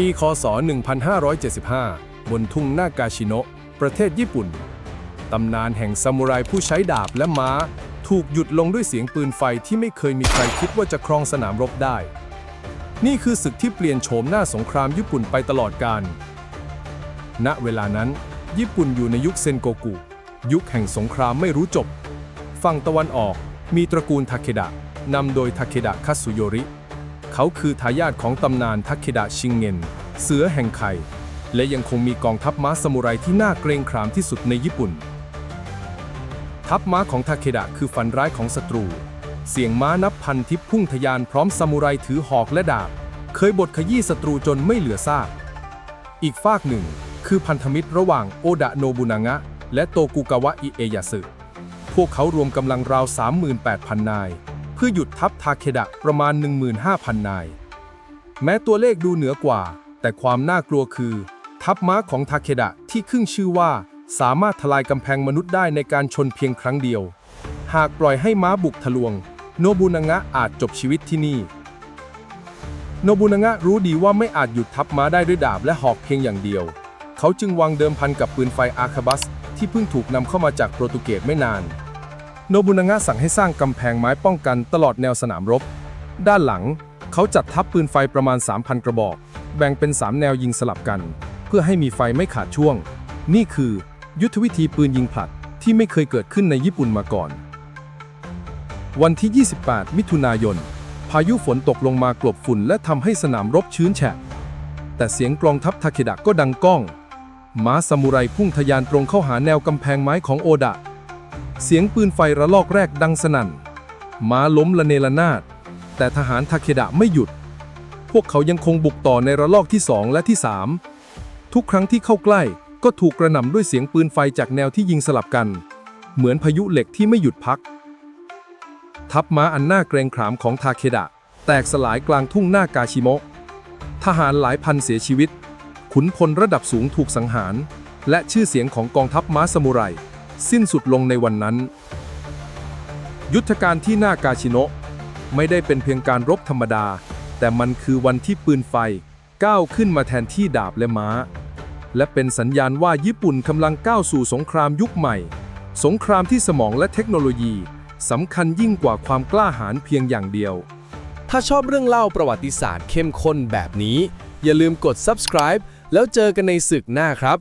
ปี คศ 1575 บนทุ่งนากาชิโนะประเทศญี่ปุ่น ตำนานแห่งซามูไรผู้ใช้ดาบและม้า ถูกหยุดลงด้วยเสียงปืนไฟที่ไม่เคยมีใครคิดว่าจะครองสนามรบได้ นี่คือศึกที่เปลี่ยนโฉมหน้าสงครามญี่ปุ่นไปตลอดกาล ณ เวลานั้น ญี่ปุ่นอยู่ในยุคเซนโกกุ ยุคแห่งสงครามไม่รู้จบ ฝั่งตะวันออกมีตระกูลทาเคดะนำโดยทาเคดะคัตสุโยริ เขาคือทายาทของตำนานทาเคดะชิงเงิน เสือแห่งไข่ และยังคงมีกองทัพม้าซามูไรที่น่าเกรงขามที่สุดในญี่ปุ่น ทัพม้าของทาเคดะคือฝันร้ายของศัตรู เสียงม้านับพันทิพพุ่งทะยานพร้อมซามูไรถือหอกและดาบ เคยบดขยี้ศัตรูจนไม่เหลือซากอีกฝากหนึ่ง คือพันธมิตรระหว่างโอดะโนบุนางะ และโตกุกาวะอิเอยาสึ พวกเขารวมกำลังราว 38,000 นาย เพื่อหยุดทัพทาเคดะประมาณ 15,000 นาย แม้ตัวเลขดูเหนือกว่า แต่ความน่ากลัวคือ ทัพม้าของทาเคดะที่ขึ้นชื่อว่า สามารถทลายกำแพงมนุษย์ได้ในการชนเพียงครั้งเดียว หากปล่อยให้ม้าบุกทะลวง โนบุนางะอาจจบชีวิตที่นี่ โนบุนางะรู้ดีว่าไม่อาจหยุดทัพม้าได้ด้วยดาบและหอกเพียงอย่างเดียว เขาจึงวางเดิมพันกับปืนไฟอาคาบัส ที่เพิ่งถูกนำเข้ามาจากโปรตุเกสไม่นาน โนบุนางะสั่งให้สร้างกำแพงไม้ป้องกันตลอดแนวสนามรบ ด้านหลังเขาจัดทัพปืนไฟประมาณ 3,000 กระบอก แบ่งเป็น 3 แนวยิงสลับกัน เพื่อให้มีไฟไม่ขาดช่วง นี่คือ ยุทธวิธีปืนยิงผลัดที่ไม่เคยเกิดขึ้นในญี่ปุ่นมาก่อน วันที่ 28 มิถุนายน พายุฝนตกลงมากลบฝุ่นและทำให้สนามรบชื้นแฉะ แต่เสียงกลองทัพทาเคดะก็ดังก้องม้าซามูไรพุ่งทะยานตรงเข้าหาแนวกำแพงไม้ของโอดะ เสียงปืนไฟระลอกแรกดังสนั่น ม้าล้มละเนระนาด แต่ทหารทาเคดะไม่หยุด พวกเขายังคงบุกต่อในระลอกที่สองและที่สามทุกครั้งที่เข้าใกล้ก็ถูกกระหน่ำด้วยเสียงปืนไฟจากแนวที่ยิงสลับกัน เหมือนพายุเหล็กที่ไม่หยุดพัก ทัพม้าอันน่าเกรงขามของทาเคดะ แตกสลายกลางทุ่งหน้ากาชิโมะ ทหารหลายพันเสียชีวิต ขุนพลระดับสูงถูกสังหาร และชื่อเสียงของกองทัพม้าซามูไร สิ้นสุดลงในวันนั้น ยุทธการที่หน้ากาชิโนะไม่ได้เป็นเพียงการรบธรรมดา แต่มันคือวันที่ปืนไฟก้าวขึ้นมาแทนที่ดาบและม้า และเป็นสัญญาณว่าญี่ปุ่นกำลังก้าวสู่สงครามยุคใหม่ สงครามที่สมองและเทคโนโลยีสำคัญยิ่งกว่าความกล้าหาญเพียงอย่างเดียว ถ้าชอบเรื่องเล่าประวัติศาสตร์เข้มข้นแบบนี้ อย่าลืมกด subscribe แล้วเจอกันในศึกหน้าครับ